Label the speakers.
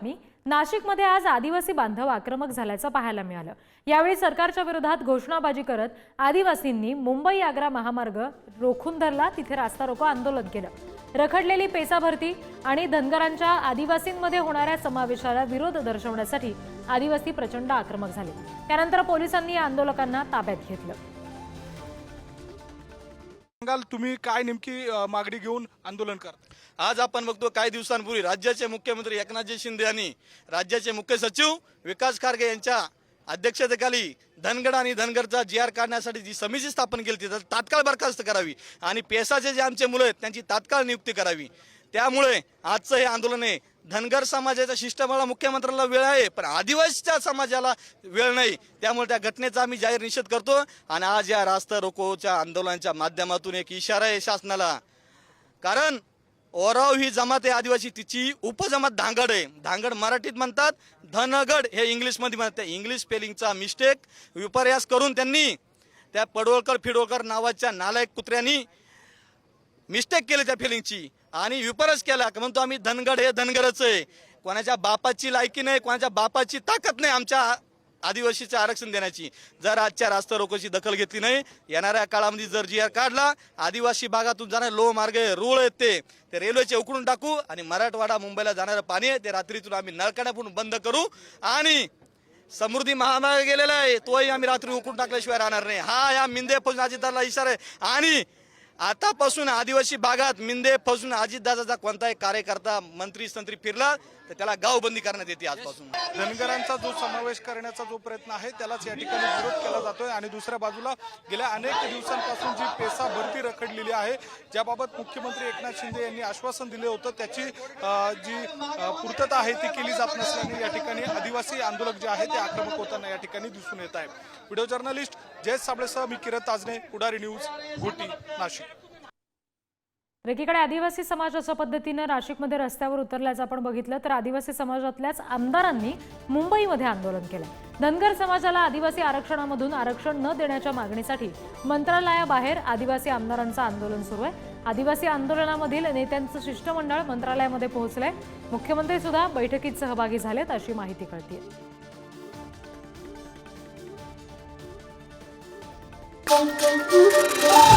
Speaker 1: बातमी. नाशिकमध्ये आज आदिवासी बांधव आक्रमक झाल्याचं पाहायला मिळालं. यावेळी सरकारच्या विरोधात घोषणाबाजी करत आदिवासींनी मुंबई आग्रा महामार्ग रोखून धरला तिथे रास्ता रोको आंदोलन केलं. रखडलेली पेसा भरती आणि धनगरांच्या आदिवासींमध्ये होणाऱ्या समावेशाला विरोध दर्शवण्यासाठी आदिवासी प्रचंड आक्रमक झाले. त्यानंतर पोलिसांनी या आंदोलकांना ताब्यात घेतलं.
Speaker 2: सांगाल तुम्ही काय नेमकी मागणी घेऊन आंदोलन करता?
Speaker 3: आज आपण बघतो काही दिवसांपूर्वी राज्याचे मुख्यमंत्री एकनाथजी शिंदे यांनी राज्याचे मुख्य सचिव विकास खारगे यांच्या अध्यक्षतेखाली धनगड आणि धनगरचा जी आर काढण्यासाठी जी समिती स्थापन केली होती तर तात्काळ बरखास्त करावी आणि पेसाचे जे आमचे मुलं आहेत त्यांची तात्काळ नियुक्ती करावी. त्यामुळे आजचं हे आंदोलन आहे धनगर समाजाच्या शिष्टमंडळाला मुख्यमंत्र्याला वेळ आहे पण आदिवासीच्या समाजाला वेळ नाही. त्यामुळे त्या घटनेचा आम्ही जाहीर निषेध करतो आणि आज या रास्ता रोकोच्या आंदोलनाच्या माध्यमातून एक इशारा आहे शासनाला. कारण ओराव ही जमात आहे आदिवासी तिची उपजमात धांगड आहे. धांगड मराठीत म्हणतात धनगड हे इंग्लिशमध्ये म्हणतात. इंग्लिश स्पेलिंगचा मिस्टेक विपर्यास करून त्यांनी त्या पडवळकर फिडवळकर नावाच्या नालायक कुत्र्यांनी मिस्टेक केली त्या फिलिंगची आणि विपरच केला. का म्हणतो आम्ही धनगड हे धनगरच आहे. कोणाच्या बापाची लायकी नाही कोणाच्या बापाची ताकद नाही आमच्या आदिवासीचं आरक्षण देण्याची. जर आजच्या रास्ता रोकोची दखल घेतली नाही येणाऱ्या काळामध्ये जर जी आर काढला आदिवासी भागातून जाणारे लोह मार्ग आहे रूळ आहेत ते. ते रेल्वेचे उकडून टाकू आणि मराठवाडा मुंबईला जाणारं पाणी आहे ते रात्रीतून आम्ही नळकाड्यापून बंद करू. आणि समृद्धी महामार्ग गेलेला आहे तोही आम्ही रात्री उकडून टाकल्याशिवाय राहणार नाही. हा या मिंदे फौजून अजितदारला इशारा आहे. आणि आतापासून आदिवासी भागात मिंदे फसून अजितदादाचा कोणताही कार्यकर्ता मंत्री संत्री फिरला तर त्याला गावबंदी करण्यात येते आजपासून.
Speaker 2: धनगरांचा जो समावेश करण्याचा जो प्रयत्न आहे त्यालाच या ठिकाणी विरोध केला जातोय. आणि दुसऱ्या बाजूला गेल्या अनेक दिवसांपासून जी पेसा भरती रखडलेली आहे ज्याबाबत मुख्यमंत्री एकनाथ शिंदे यांनी आश्वासन दिले होतं. त्याची जी पूर्तता आहे ती केली जात नसल्याने या ठिकाणी आदिवासी आंदोलक जे आहे ते आक्रमक होताना या ठिकाणी दिसून येत आहे. व्हिडिओ जर्नलिस्ट जयेश साबळेसह मी किरण ताजने पुढारी न्यूज घोटी नाशिक.
Speaker 1: एकीकडे आदिवासी समाज अशा पद्धतीनं नाशिकमध्ये रस्त्यावर उतरल्याचं आपण बघितलं तर आदिवासी समाजातल्याच आमदारांनी मुंबईमध्ये आंदोलन केलं. धनगर समाजाला आदिवासी आरक्षणामधून आरक्षण न देण्याच्या मागणीसाठी मंत्रालयाबाहेर आदिवासी आमदारांचं आंदोलन सुरू आहे. आदिवासी आंदोलनामधील नेत्यांचं शिष्टमंडळ मंत्रालयामध्ये पोहोचलंय. मुख्यमंत्री सुद्धा बैठकीत सहभागी झालेत अशी माहिती कळते
Speaker 4: Thank you.